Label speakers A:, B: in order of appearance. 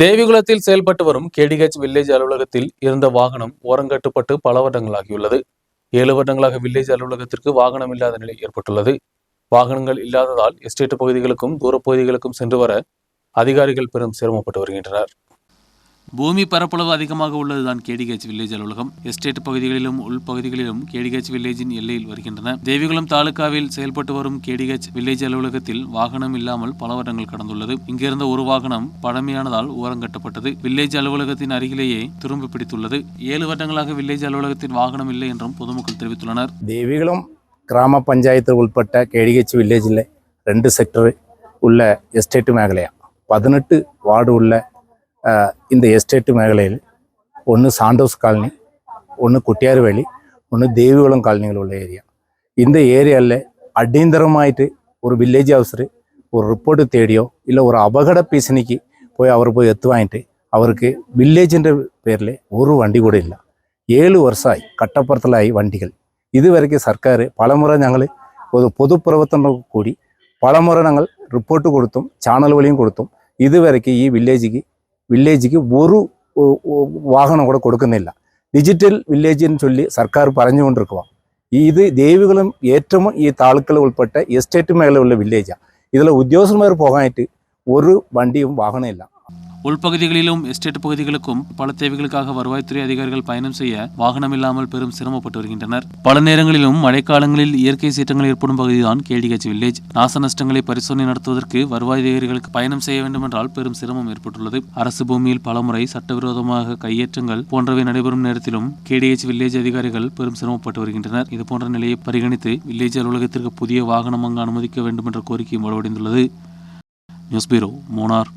A: தேவிகுளத்தில் செயல்பட்டு வரும் KDH village அலுவலகத்தில் இருந்த வாகனம் ஓரங்கட்டப்பட்டு பல வருடங்களாகியுள்ளது. ஏழு வருடங்களாக வில்லேஜ் அலுவலகத்திற்கு வாகனம் இல்லாத நிலை ஏற்பட்டுள்ளது. வாகனங்கள் இல்லாததால் எஸ்டேட் பகுதிகளுக்கும் தூரப்பகுதிகளுக்கும் சென்று வர அதிகாரிகள் பெரும் சிரமப்பட்டு வருகின்றனர். பூமி பரப்பளவு அதிகமாக உள்ளதுதான் கேடிகேச் வில்லேஜ் அலுவலகம். எஸ்டேட் பகுதிகளிலும் உள்பகுதிகளிலும் கேடிகேச் வில்லேஜின் எல்லையில் வருகின்றன. தேவிகுளம் தாலுகாவில் செயல்பட்டு வரும் கேடிகேச் வில்லேஜ் அலுவலகத்தில் வாகனம் இல்லாமல் பல வருடங்கள் கடந்துள்ளது. இங்கிருந்த ஒரு வாகனம் பழமையானதால் ஓரங்கட்டப்பட்டது வில்லேஜ் அலுவலகத்தின் அருகிலேயே துரும்பு பிடித்துள்ளது. ஏழு வருடங்களாக வில்லேஜ் அலுவலகத்தின் வாகனம் இல்லை என்றும் பொதுமக்கள் தெரிவித்துள்ளனர்.
B: தேவிகுளம் கிராம பஞ்சாயத்து உள்பட்ட கேடிகேச் வில்லேஜில் ரெண்டு செக்டர் உள்ள எஸ்டேட்டு மேகலையா பதினெட்டு வார்டு உள்ள இந்த എസ്റ്റേറ്റ് മേഖലയിൽ ഒന്ന് സാൻഡോസ് കോളനി ഒന്ന് കുട്ടിയാർവേളി ഒന്ന് ദേവികുളം കോളനികളുള്ള ഏരിയ இந்த ஏரியாவில் அடிந்தரமாயிட்டு ஒரு வில்லேஜ் ஆஃபீஸர் ஒரு ரிப்போர்ட் தேடியோ இல்லை ஒரு அபகட பீசனிக்கு போய் அவர் போய் எத்து வாங்கிட்டு அவருக்கு வில்லேஜின்ற பேரில் ஒரு வண்டி கூட இல்லை ஏழு வருஷമായി കട്ടപ്പുറത്തിലായി വണ്ടികൾ ഇതുവരയ്ക്ക് സർക്കാർ പലമുറ ഞങ്ങൾ ഒരു പൊതുപ്രവർത്തനം കൂടി പലമുറ ഞങ്ങൾ റിപ്പോർട്ട് കൊടുത്തും ചാനൽ വഴിയും കൊടുത്തും ഇതുവരയ്ക്ക് ഈ വില്ലേജിക്ക് വില്ലേജിക്ക് ഒരു വാഹനം കൂടെ കൊടുക്കുന്നില്ല. ഡിജിറ്റൽ വില്ലേജിന് ചൊല്ലി സർക്കാർ പറഞ്ഞുകൊണ്ടിരിക്കുക ഇത് ദേവികളും ഏറ്റവും ഈ താളുക്കൾ ഉൾപ്പെട്ട എസ്റ്റേറ്റ് മേഖലയുള്ള വില്ലേജാണ് ഇതിൽ ഉദ്യോഗസ്ഥന്മാർ പോകാനായിട്ട് ഒരു വണ്ടിയും വാഹനമില്ല
A: உள்பகுதிகளிலும் எஸ்டேட் பகுதிகளுக்கும் பல தேவைகளுக்காக வருவாய்த்துறை அதிகாரிகள் பயணம் செய்ய வாகனம் இல்லாமல் பெரும் சிரமப்பட்டு வருகின்றனர். பல நேரங்களிலும் மழைக்காலங்களில் இயற்கை சீற்றங்கள் ஏற்படும் பகுதிதான் கேடிகச் வில்லேஜ் நாச நஷ்டங்களை பரிசோதனை நடத்துவதற்கு வருவாய் அதிகாரிகளுக்கு பயணம் செய்ய வேண்டுமென்றால் பெரும் சிரமம் ஏற்பட்டுள்ளது. அரசு பூமியில் பலமுறை சட்டவிரோதமாக கையேற்றங்கள் போன்றவை நடைபெறும் நேரத்திலும் கேடிஹெச் வில்லேஜ் அதிகாரிகள் பெரும் சிரமப்பட்டு வருகின்றனர். இதுபோன்ற நிலையை பரிகணித்து வில்லேஜ் அலுவலகத்திற்கு புதிய வாகனம் அங்கு அனுமதிக்க வேண்டும் என்ற கோரிக்கையும் வலுவடைந்துள்ளது. நியூஸ் பீரோ மூனார்